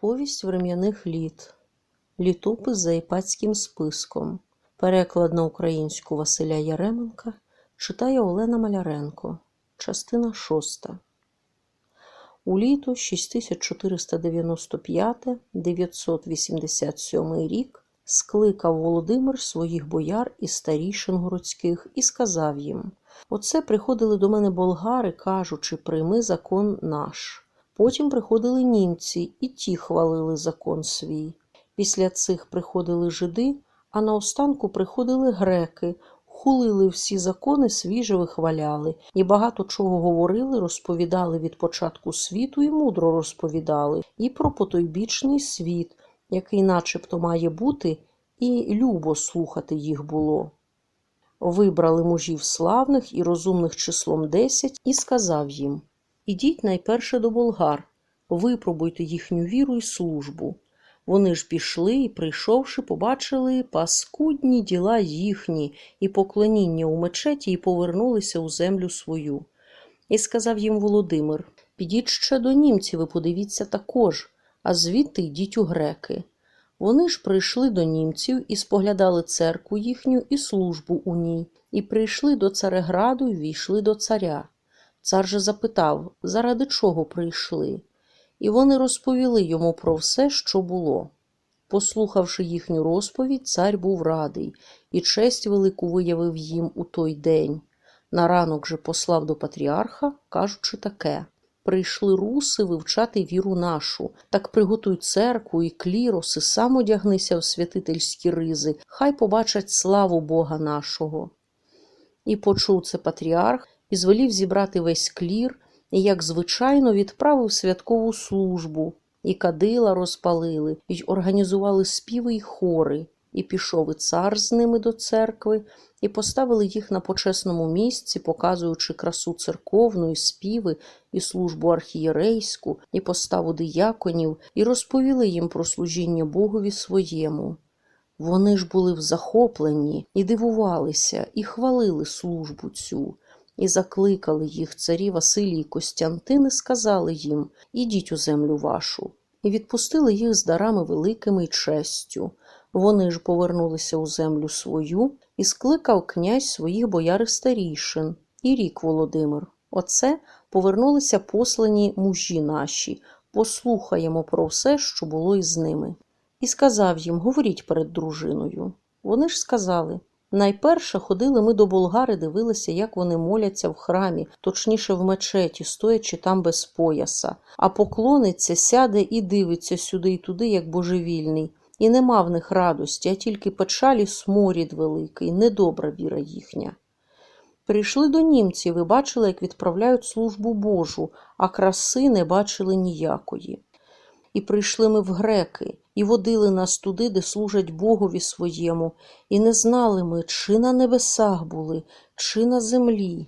Повість врем'яних літ. Літопис за іпатським списком. Переклад на українську Василя Яременка читає Олена Маляренко. Частина шоста. У літо 6495-987 рік скликав Володимир своїх бояр і старішин городських і сказав їм: Оце приходили до мене болгари, кажучи, прийми закон наш. Потім приходили німці, і ті хвалили закон свій. Після цих приходили жиди, а наостанку приходили греки, хулили всі закони свіже вихваляли, і багато чого говорили, розповідали від початку світу і мудро розповідали, і про потойбічний світ, який начебто має бути, і любо слухати їх було. Вибрали мужів славних і розумних числом десять, і сказав їм Ідіть найперше до болгар, випробуйте їхню віру і службу. Вони ж пішли і, прийшовши, побачили паскудні діла їхні і поклоніння у мечеті, і повернулися у землю свою. І сказав їм Володимир Підіть ще до німців і подивіться також, а звідти йдіть у греки. Вони ж прийшли до німців і споглядали церкву їхню і службу у ній, і прийшли до Цареграду і війшли до царя. Цар же запитав, заради чого прийшли, і вони розповіли йому про все, що було. Послухавши їхню розповідь, цар був радий, і честь велику виявив їм у той день. На ранок же послав до патріарха, кажучи таке прийшли руси вивчати віру нашу, так приготуй церкву і клірос, і сам одягнися в святительські ризи, хай побачать славу Бога нашого. І почув це патріарх, і звелів зібрати весь клір, і, як звичайно, відправив святкову службу, і кадила розпалили, і організували співи й хори, і пішов і цар з ними до церкви, і поставили їх на почесному місці, показуючи красу церковну, і співи, і службу архієрейську, і поставу дияконів, і розповіли їм про служіння Богові своєму. Вони ж були в захопленні і дивувалися, і хвалили службу цю, і закликали їх царі Василій і Костянтин, і сказали їм Ідіть у землю вашу, і відпустили їх з дарами великими й честю. Вони ж повернулися у землю свою, і скликав князь своїх бояри старішин, і рік Володимир. Оце повернулися послані мужі наші, послухаємо про все, що було із ними. І сказав їм говоріть перед дружиною. Вони ж сказали найперше ходили ми до болгари, дивилися, як вони моляться в храмі, точніше в мечеті, стоячи там без пояса, а поклониться, сяде і дивиться сюди й туди, як божевільний. І нема в них радості, а тільки печалі сморід великий, недобра віра їхня. Прийшли до німців і бачили, як відправляють службу Божу, а краси не бачили ніякої. І прийшли ми в греки, і водили нас туди, де служать Богові своєму, і не знали ми, чи на небесах були, чи на землі.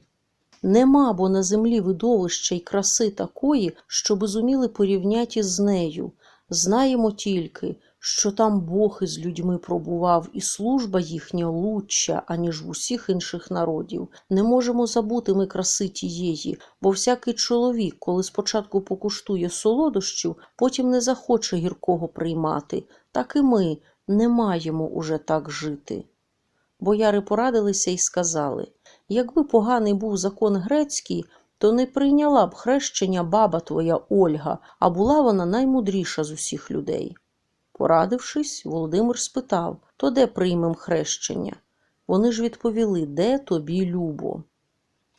Нема бо на землі видовища й краси такої, що зуміли порівняти з нею. Знаємо тільки, що там Бог із людьми пробував, і служба їхня лучша, аніж в усіх інших народів. Не можемо забути ми краси тієї, бо всякий чоловік, коли спочатку покуштує солодощів, потім не захоче гіркого приймати, так і ми не маємо уже так жити. Бояри порадилися і сказали якби поганий був закон грецький, то не прийняла б хрещення баба твоя Ольга, а була вона наймудріша з усіх людей. Порадившись, Володимир спитав то де приймем хрещення? Вони ж відповіли, де тобі любо.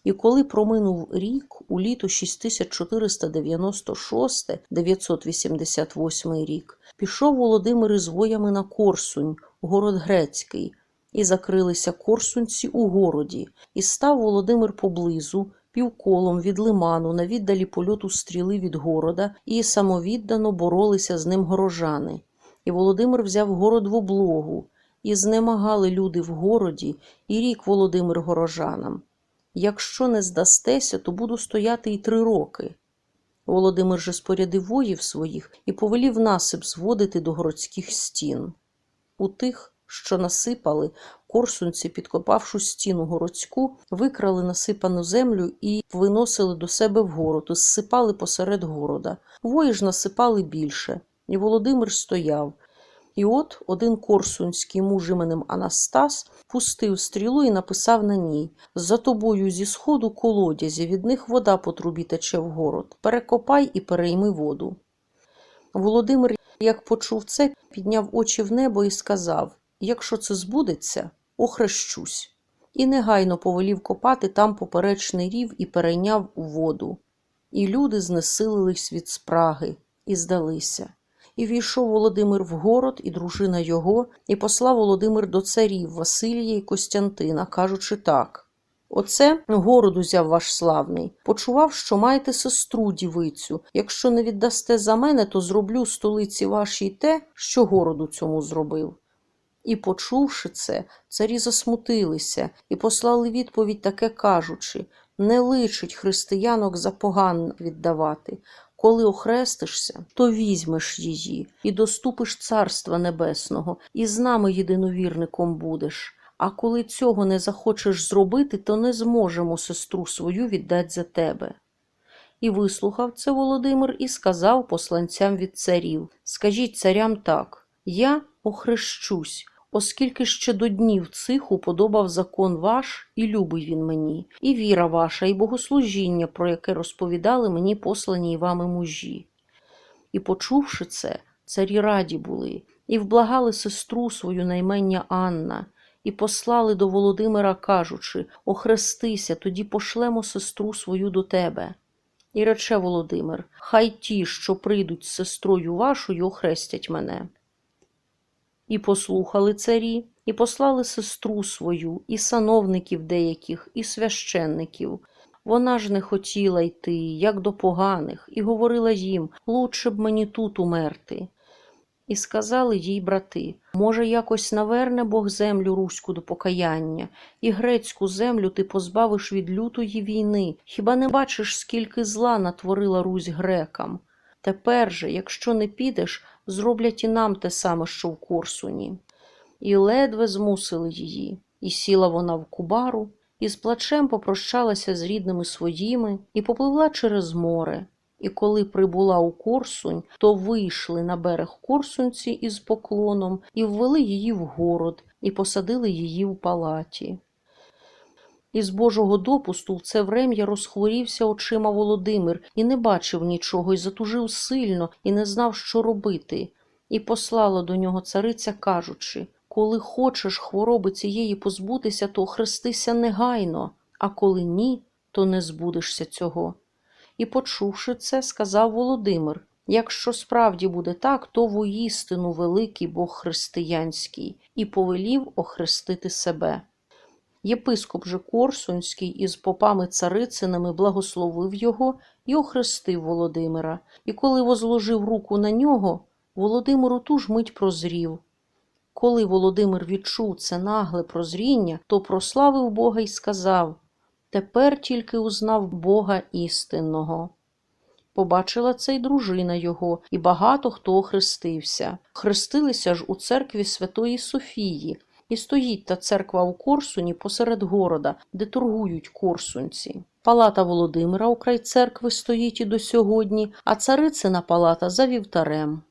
І коли проминув рік, у літо 6496-988 рік, пішов Володимир із воями на Корсунь, город Грецький, і закрилися корсунці у городі, і став Володимир поблизу, півколом від лиману на віддалі польоту стріли від города, і самовіддано боролися з ним горожани. І Володимир взяв город в облогу, і знемагали люди в городі, і рік Володимир горожанам. Якщо не здастеся, то буду стояти й три роки. Володимир же спорядив воїв своїх і повелів насип зводити до городських стін. У тих, що насипали, корсунці, підкопавши стіну городську, викрали насипану землю і виносили до себе в город, і зсипали посеред города. Вої ж насипали більше, і Володимир стояв. І от один корсунський муж іменем Анастас пустив стрілу і написав на ній За тобою зі сходу колодязі, від них вода по трубі тече в город. Перекопай і перейми воду. Володимир, як почув це, підняв очі в небо і сказав Якщо це збудеться, охрещусь. І негайно повелів копати там поперечний рів і перейняв воду. І люди знесилились від спраги і здалися. І війшов Володимир в город, і дружина його, і послав Володимир до царів Василія і Костянтина, кажучи так. Оце город узяв ваш славний. Почував, що маєте сестру дівицю. Якщо не віддасте за мене, то зроблю столиці вашій те, що городу цьому зробив. І, почувши це, царі засмутилися і послали відповідь таке кажучи не личить християнок за поган віддавати. Коли охрестишся, то візьмеш її і доступиш царства небесного, і з нами єдиновірником будеш. А коли цього не захочеш зробити, то не зможемо сестру свою віддати за тебе. І вислухав це Володимир і сказав посланцям від царів Скажіть царям так я охрещусь, оскільки ще до днів цих уподобав закон ваш, і любий він мені, і віра ваша, і богослужіння, про яке розповідали мені послані вами мужі. І, почувши це, царі раді були, і вблагали сестру свою наймення Анна, і послали до Володимира, кажучи Охрестися, тоді пошлемо сестру свою до тебе. І рече Володимир Хай ті, що прийдуть з сестрою вашою, охрестять мене. І послухали царі, і послали сестру свою, і сановників деяких, і священників. Вона ж не хотіла йти, як до поганих, і говорила їм лучше б мені тут умерти. І сказали їй брати може, якось наверне Бог землю руську до покаяння, і грецьку землю ти позбавиш від лютої війни. Хіба не бачиш, скільки зла натворила Русь грекам? Тепер же, якщо не підеш, зроблять і нам те саме, що в Корсуні. І ледве змусили її, і сіла вона в кубару, і з плачем попрощалася з рідними своїми, і попливла через море. І коли прибула у Корсунь, то вийшли на берег Корсунці із поклоном і ввели її в город, і посадили її в палаті. Із Божого допусту в це врем'я розхворівся очима Володимир і не бачив нічого, і затужив сильно, і не знав, що робити. І послала до нього цариця, кажучи коли хочеш хвороби цієї позбутися, то хрестися негайно, а коли ні, то не збудешся цього. І, почувши це, сказав Володимир якщо справді буде так, то воістину великий Бог християнський, і повелів охрестити себе. Єпископ же Корсунський із попами царицинами благословив його і охрестив Володимира, і коли возложив руку на нього, Володимир у ту ж мить прозрів. Коли Володимир відчув це нагле прозріння, то прославив Бога і сказав Тепер тільки узнав Бога істинного. Побачила це й дружина його, і багато хто охрестився. Хрестилися ж у церкві Святої Софії, і стоїть та церква у Корсуні посеред города, де торгують корсунці. Палата Володимира у край церкви стоїть і до сьогодні, а царицина палата за вівтарем.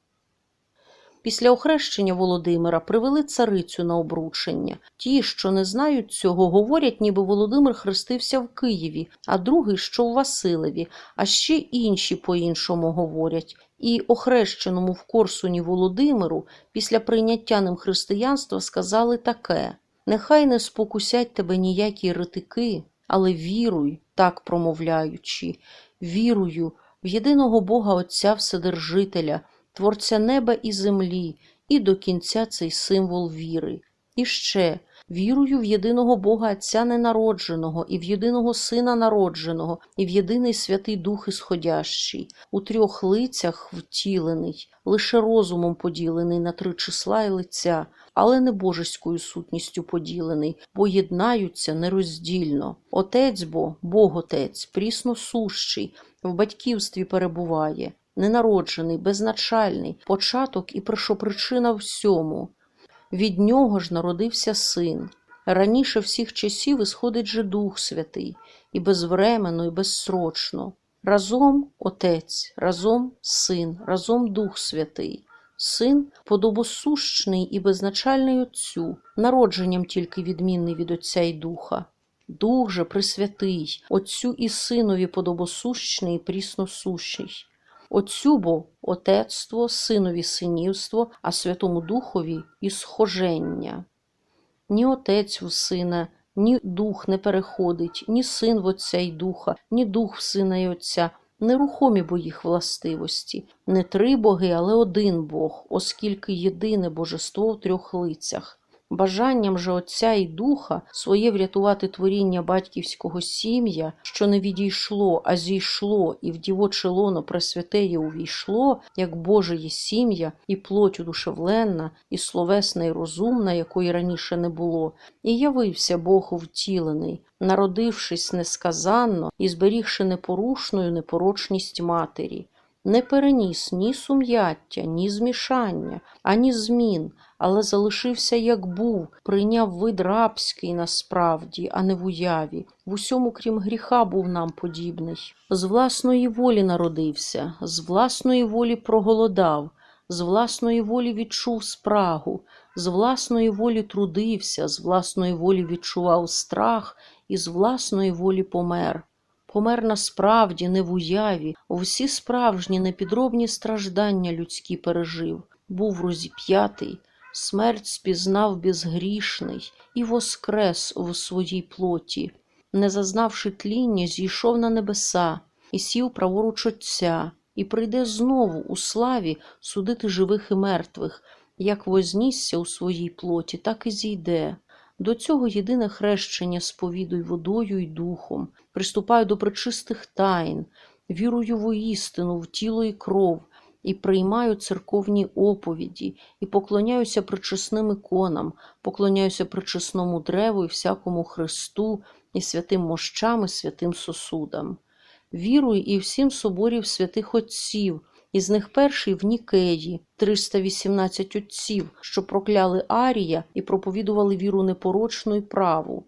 Після охрещення Володимира привели царицю на обручення. Ті, що не знають цього, говорять, ніби Володимир хрестився в Києві, а другий, що в Василеві, а ще інші по-іншому говорять. І охрещеному в Корсуні Володимиру після прийняття ним християнства сказали таке Нехай не спокусять тебе ніякі ритики, але віруй, так промовляючи, вірую в єдиного Бога Отця Вседержителя. Творця неба і землі, і до кінця цей символ віри. І ще вірую в єдиного Бога Отця ненародженого, і в єдиного Сина народженого, і в єдиний Святий Дух Ісходящий, у трьох лицях втілений, лише розумом поділений на три числа і лиця, але не божеською сутністю поділений, бо єднаються нероздільно. Отець бо, Бог Отець, прісно сущий, в батьківстві перебуває ненароджений, безначальний, початок і першопричина всьому. Від нього ж народився син. Раніше всіх часів ісходить же Дух Святий, і безвременно, і безсрочно. Разом Отець, разом Син, разом Дух Святий. Син подобосущний і безначальний Отцю, народженням тільки відмінний від Отця і Духа. Дух же присвятий, Отцю і Синові подобосущний і прісносущий. Отцю бо отецтво, синові синівство, а Святому Духові і схоження. Ні отець в сина, ні дух не переходить, ні син в отця й духа, ні дух в сина й отця, нерухомі бо їх властивості, не три боги, але один Бог, оскільки єдине божество в трьох лицях. Бажанням же Отця і Духа своє врятувати творіння батьківського сім'я, що не відійшло, а зійшло, і в дівоче лоно пресвятеє увійшло, як Боже є сім'я, і плоть удушевленна, і словесна, і розумна, якої раніше не було, і явився Бог втілений, народившись несказанно і зберігши непорушною непорочність матері. Не переніс ні сум'яття, ні змішання, ані змін, але залишився як був, прийняв вид рабський насправді, а не в уяві. В усьому, крім гріха, був нам подібний. З власної волі народився, з власної волі проголодав, з власної волі відчув спрагу, з власної волі трудився, з власної волі відчував страх і з власної волі помер. Помер насправді, не в уяві, всі справжні непідробні страждання людські пережив, був розіп'ятий, смерть спізнав безгрішний і воскрес в своїй плоті, не зазнавши тління, зійшов на небеса і сів праворуч Отця, і прийде знову у славі судити живих і мертвих, як вознісся у своїй плоті, так і зійде. До цього єдине хрещення сповідуй водою й духом, приступаю до пречистих тайн, вірую в істину, в тіло і кров, і приймаю церковні оповіді, і поклоняюся причесним іконам, поклоняюся причесному древу і всякому Христу, і святим мощам, і святим сосудам. Вірую і всім соборів святих отців, із них перший в Нікеї, 318 отців, що прокляли Арія і проповідували віру непорочну і праву.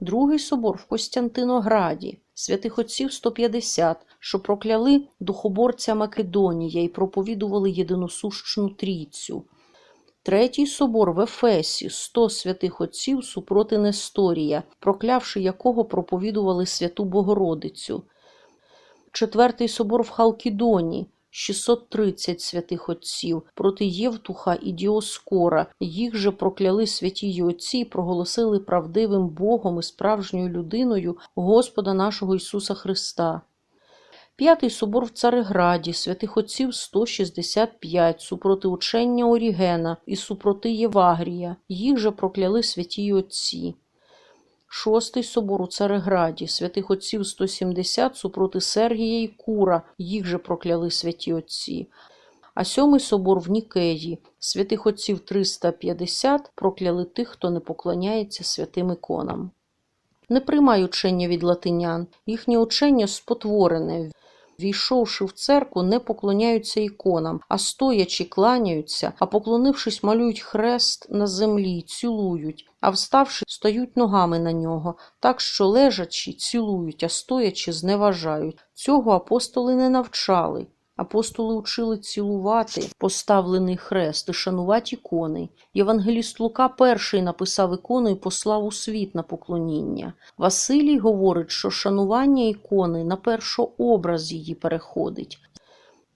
Другий собор в Костянтинограді, святих отців 150, що прокляли духоборця Македонія і проповідували єдиносущну трійцю. Третій собор в Ефесі, 100 святих отців супроти Несторія, проклявши якого проповідували святу Богородицю. Четвертий собор в Халкідоні, 630 святих отців проти Євтуха і Діоскора. Їх же прокляли святі отці і проголосили правдивим Богом і справжньою людиною Господа нашого Ісуса Христа. П'ятий собор в Цареграді, святих отців 165, супроти учення Орігена і супроти Євагрія. Їх же прокляли святі отці. Шостий собор у Цареграді, святих отців 170 супроти Сергія і Кура, їх же прокляли святі отці. А сьомий собор в Нікеї, святих отців 350 прокляли тих, хто не поклоняється святим іконам. Не приймай учення від латинян, їхнє учення спотворене. Війшовши в церкву, не поклоняються іконам, а стоячи кланяються, а поклонившись, малюють хрест на землі, цілують, а вставши, стають ногами на нього, так що лежачи, цілують, а стоячи, зневажають. Цього апостоли не навчали. Апостоли учили цілувати поставлений хрест і шанувати ікони. Євангеліст Лука перший написав ікону і послав у світ на поклоніння. Василій говорить, що шанування ікони на першообраз її переходить.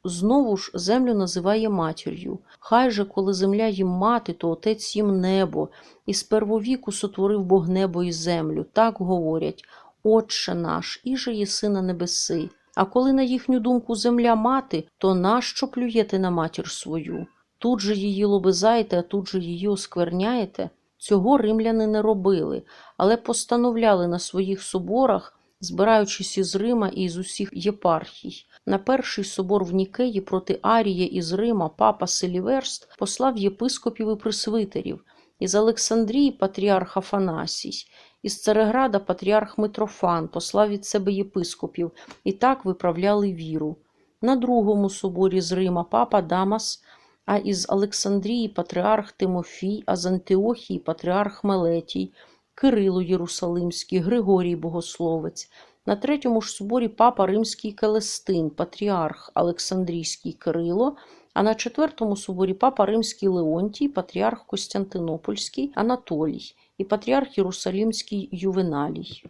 Знову ж землю називає матір'ю. Хай же, коли земля їм мати, то отець їм небо, і з первовіку сотворив Бог небо і землю. Так говорять Отче наш, іже єси на небеси. А коли, на їхню думку, земля мати, то нащо плюєте на матір свою? Тут же її лобизаєте, а тут же її оскверняєте. Цього римляни не робили, але постановляли на своїх соборах, збираючись із Рима і з усіх єпархій. На перший собор в Нікеї проти Арія із Рима папа Селіверст послав єпископів і пресвитерів, із Олександрії патріарх Афанасій, із Цареграда патріарх Митрофан послав від себе єпископів і так виправляли віру. На другому соборі з Рима папа Дамас, а із Олександрії патріарх Тимофій, а з Антиохії патріарх Мелетій, Кирило Єрусалимський, Григорій Богословець. На третьому ж соборі папа Римський Келестин, патріарх Олександрійський Кирило, а на четвертому соборі папа Римський Леонтій, патріарх Костянтинопольський Анатолій і патріарх Єрусалимський Ювеналій.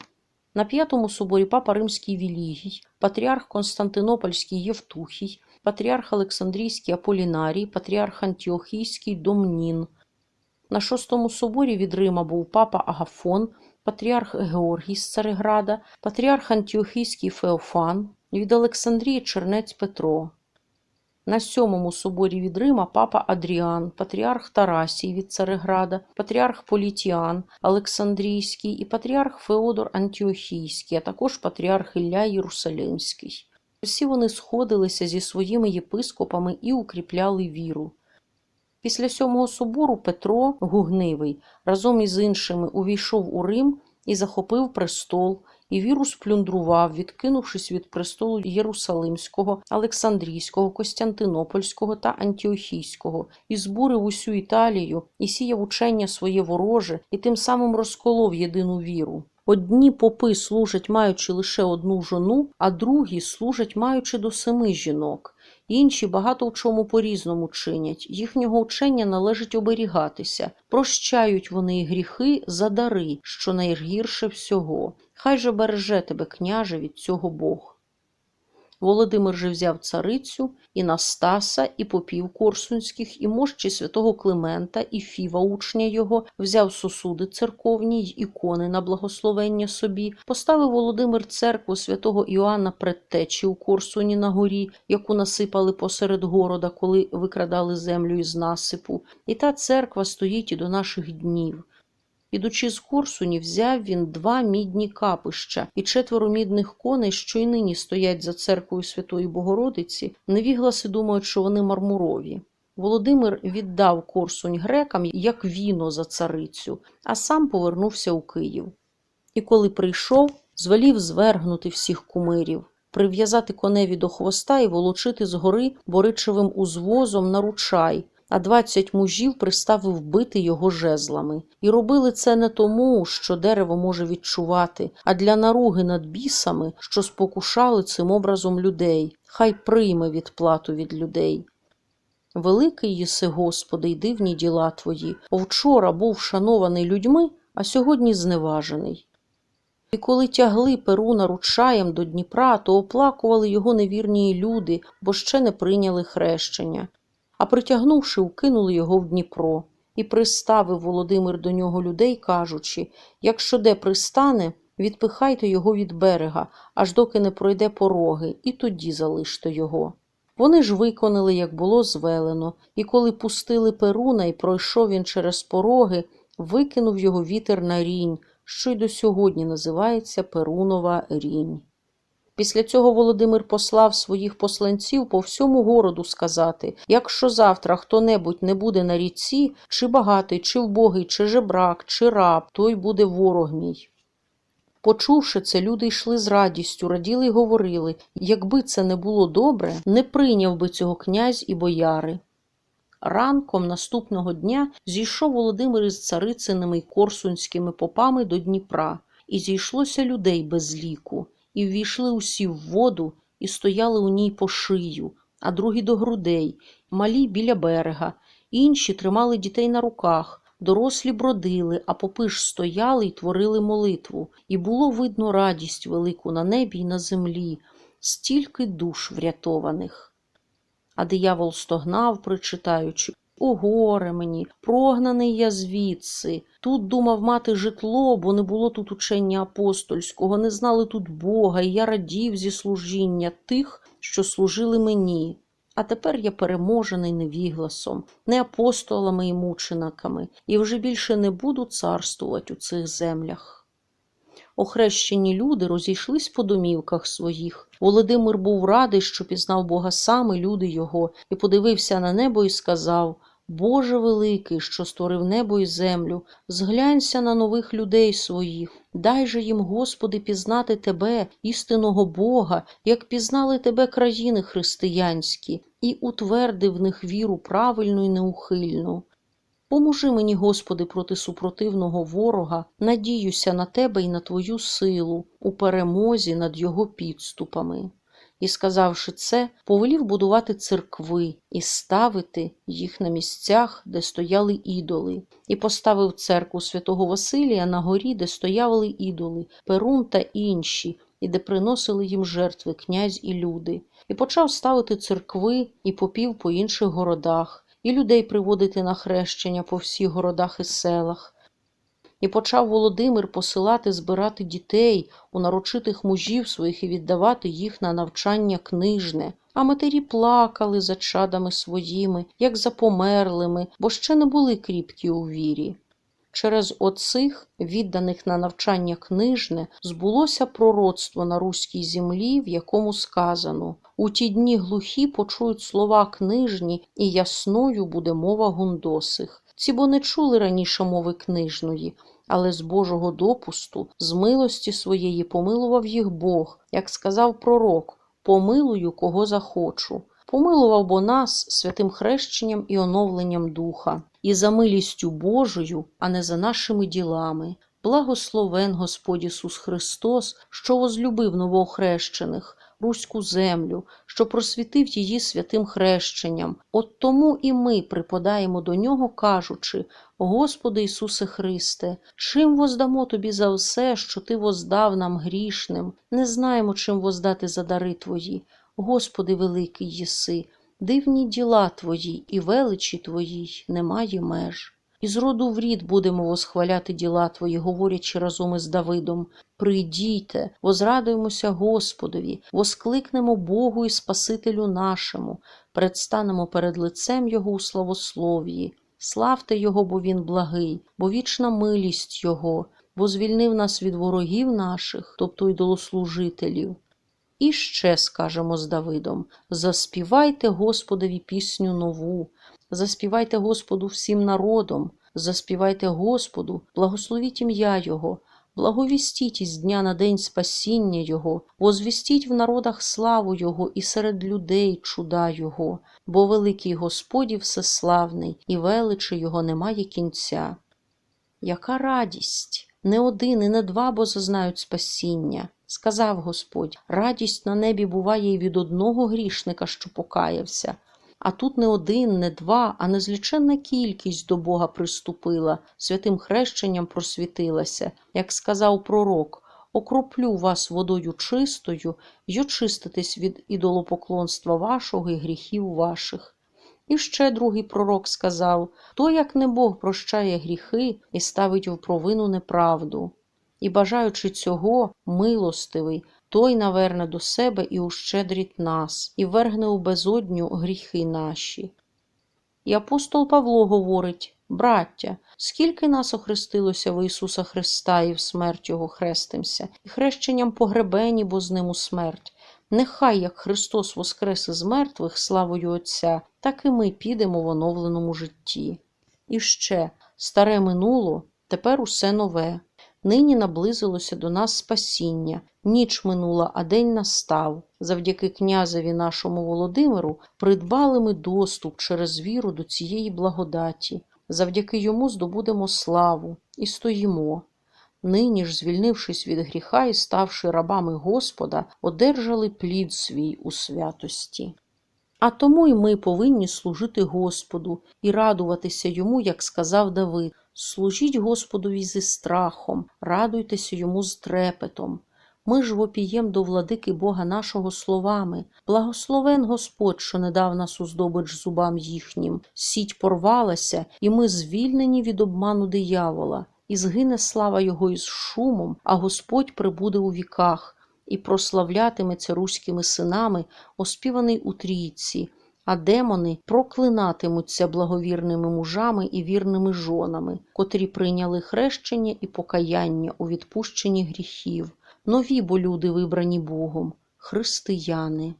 На п'ятому соборі папа Римський Вілігій, патріарх Константинопольський Євтухій, патріарх Олександрійський Аполінарій, патріарх Антіохійський Домнін. На шостому соборі від Рима був папа Агафон, патріарх Георгій з Цареграда, патріарх Антіохійський Феофан, від Олександрії Чернець Петро. На сьомому соборі від Рима папа Адріан, патріарх Тарасій від Цареграда, патріарх Політіан Олександрійський і патріарх Феодор Антіохійський, а також патріарх Ілля Єрусалимський. Всі вони сходилися зі своїми єпископами і укріпляли віру. Після сьомого собору Петро Гугнивий разом із іншими увійшов у Рим і захопив престол, і віру сплюндрував, відкинувшись від престолу Єрусалимського, Олександрійського, Костянтинопольського та Антіохійського, і збурив усю Італію, і сіяв учення своє вороже, і тим самим розколов єдину віру. Одні попи служать, маючи лише одну жону, а другі служать, маючи до семи жінок. Інші багато в чому по-різному чинять. Їхнього учення належить оберігатися. Прощають вони і гріхи за дари, що найгірше всього. Хай же береже тебе, княже, від цього Бог. Володимир же взяв царицю, і Настаса, і попів корсунських, і мощі святого Климента, і Фіва, учня його, взяв сосуди церковні й ікони на благословення собі, поставив Володимир церкву святого Іоанна Предтечі у Корсуні на горі, яку насипали посеред города, коли викрадали землю із насипу. І та церква стоїть і до наших днів. Ідучи з Корсуні, взяв він два мідні капища і четверо мідних коней, що й нині стоять за церквою Святої Богородиці, невігласи думають, що вони мармурові. Володимир віддав Корсунь грекам як віно за царицю, а сам повернувся у Київ. І коли прийшов, звелів звергнути всіх кумирів, прив'язати коневі до хвоста і волочити з гори боричевим узвозом на ручай, а двадцять мужів приставив бити його жезлами. І робили це не тому, що дерево може відчувати, а для наруги над бісами, що спокушали цим образом людей. Хай прийме відплату від людей. Великий єси, Господи, й дивні діла Твої. Вчора був шанований людьми, а сьогодні зневажений. І коли тягли Перуна ручаєм до Дніпра, то оплакували його невірні люди, бо ще не прийняли хрещення а притягнувши, укинули його в Дніпро. І приставив Володимир до нього людей, кажучи якщо де пристане, відпихайте його від берега, аж доки не пройде пороги, і тоді залиште його. Вони ж виконали, як було звелено, і коли пустили Перуна і пройшов він через пороги, викинув його вітер на рінь, що й до сьогодні називається Перунова рінь. Після цього Володимир послав своїх посланців по всьому городу сказати якщо завтра хто-небудь не буде на ріці, чи багатий, чи вбогий, чи жебрак, чи раб, той буде ворог мій. Почувши це, люди йшли з радістю, раділи й говорили якби це не було добре, не прийняв би цього князь і бояри. Ранком наступного дня зійшов Володимир із царициними й корсунськими попами до Дніпра, і зійшлося людей без ліку і ввійшли усі в воду і стояли у ній по шию, а другі до грудей, малі біля берега, інші тримали дітей на руках, дорослі бродили, а попи ж стояли й творили молитву, і було видно радість велику на небі й на землі, стільки душ врятованих. А диявол стогнав, причитаючи о, горе мені, прогнаний я звідси. Тут думав мати житло, бо не було тут учення апостольського, не знали тут Бога, і я радів зі служіння тих, що служили мені. А тепер я переможений невігласом, не апостолами і мучениками, і вже більше не буду царствувати у цих землях. Охрещені люди розійшлись по домівках своїх. Володимир був радий, що пізнав Бога сам люди його, і подивився на небо і сказав Боже великий, що створив небо і землю, зглянься на нових людей своїх, дай же їм, Господи, пізнати Тебе, істинного Бога, як пізнали Тебе країни християнські, і утверди в них віру правильну і неухильну. Поможи мені, Господи, проти супротивного ворога, надіюся на Тебе і на Твою силу у перемозі над його підступами. І, сказавши це, повелів будувати церкви і ставити їх на місцях, де стояли ідоли, і поставив церкву святого Василія на горі, де стояли ідоли, Перун та інші, і де приносили їм жертви князь і люди, і почав ставити церкви і попів по інших городах, і людей приводити на хрещення по всіх городах і селах. І почав Володимир посилати збирати дітей у нарочитих мужів своїх і віддавати їх на навчання книжне, а матері плакали за чадами своїми, як за померлими, бо ще не були кріпкі у вірі. Через оцих, відданих на навчання книжне, збулося пророцтво на руській землі, в якому сказано у ті дні глухі почують слова книжні, і ясною буде мова гундосих. Ці бо не чули раніше мови книжної, але з Божого допусту, з милості своєї помилував їх Бог, як сказав пророк помилую, кого захочу. Помилував бо нас святим хрещенням і оновленням духа, і за милістю Божою, а не за нашими ділами. Благословен Господь Ісус Христос, що возлюбив новоохрещених, руську землю, що просвітив її святим хрещенням. От тому і ми припадаємо до нього, кажучи: Господи Ісусе Христе, чим воздамо Тобі за все, що Ти воздав нам грішним, не знаємо, чим воздати за дари Твої. Господи великий єси, дивні діла Твої і величі Твоїй немає меж. І з роду в рід будемо восхваляти діла Твої, говорячи разом із Давидом. Прийдійте, возрадуємося Господові, воскликнемо Богу і Спасителю нашому, предстанемо перед лицем Його у славослов'ї. Славте Його, бо Він благий, бо вічна милість Його, бо звільнив нас від ворогів наших, тобто ідолослужителів. І ще скажемо з Давидом: заспівайте Господові пісню нову, заспівайте Господу всім народом, заспівайте Господу, благословіть ім'я Його, благовістіть із дня на день спасіння Його, возвістіть в народах славу Його і серед людей чуда Його, бо великий Господь і всеславний, і величі Його немає кінця. Яка радість! Не один і не два, бо зазнають спасіння. Сказав Господь: радість на небі буває і від одного грішника, що покаявся. А тут не один, не два, а незліченна кількість до Бога приступила, святим хрещенням просвітилася, як сказав пророк. Окроплю вас водою чистою й очиститесь від ідолопоклонства вашого і гріхів ваших. І ще другий пророк сказав то, як не Бог прощає гріхи і ставить в провину неправду. І, бажаючи цього, милостивий, той наверне до себе і ущедрить нас, і вергне у безодню гріхи наші. І апостол Павло говорить Браття, скільки нас охрестилося в Ісуса Христа і в смерть Його хрестимся, і хрещенням погребені, бо з ним у смерть. Нехай як Христос воскрес із мертвих славою Отця, так і ми підемо в оновленому житті. І ще старе минуло, тепер усе нове. Нині наблизилося до нас спасіння, ніч минула, а день настав. Завдяки князеві нашому Володимиру придбали ми доступ через віру до цієї благодаті. Завдяки йому здобудемо славу і стоїмо. Нині ж, звільнившись від гріха і ставши рабами Господа, одержали плід свій у святості. А тому й ми повинні служити Господу і радуватися йому, як сказав Давид. Служіть Господові зі страхом, радуйтеся йому з трепетом. Ми ж вопієм до владики Бога нашого словами. Благословен Господь, що не дав нас у здобич зубам їхнім, сіть порвалася, і ми звільнені від обману диявола, і згине слава Його із шумом, а Господь прибуде у віках і прославлятиметься руськими синами, оспіваний у трійці, а демони проклинатимуться благовірними мужами і вірними жонами, котрі прийняли хрещення і покаяння у відпущенні гріхів, нові бо люди вибрані Богом, християни.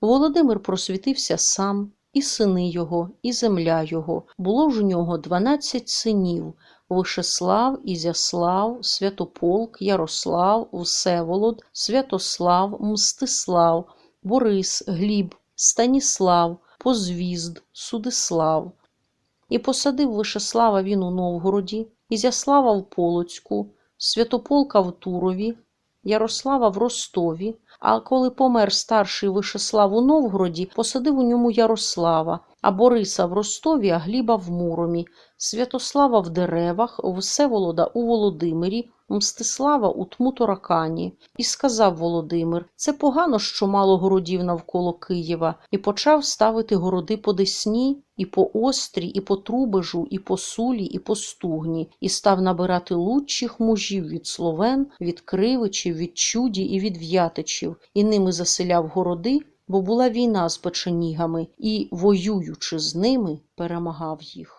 Володимир просвітився сам, і сини його, і земля його. Було ж у нього дванадцять синів. Вишеслав, Ізяслав, Святополк, Ярослав, Всеволод, Святослав, Мстислав, Борис, Гліб, Станіслав, Позвізд, Судислав. І посадив Вишеслава він у Новгороді, Ізяслава в Полоцьку, Святополка в Турові, Ярослава в Ростові. А коли помер старший Вишеслав у Новгороді, посадив у ньому Ярослава, а Бориса в Ростові, а Гліба в Муромі, Святослава в Деревах, Всеволода у Володимирі, Мстислава у Тмутаракані. І сказав Володимир: Це погано, що мало городів навколо Києва, і почав ставити городи по Десні, і по Острі, і по Трубежу, і по Сулі, і по Стугні, і став набирати лучших мужів від словен, від кривичів, від чуді і від в'ятичів, і ними заселяв городи, бо була війна з печенігами, і, воюючи з ними, перемагав їх.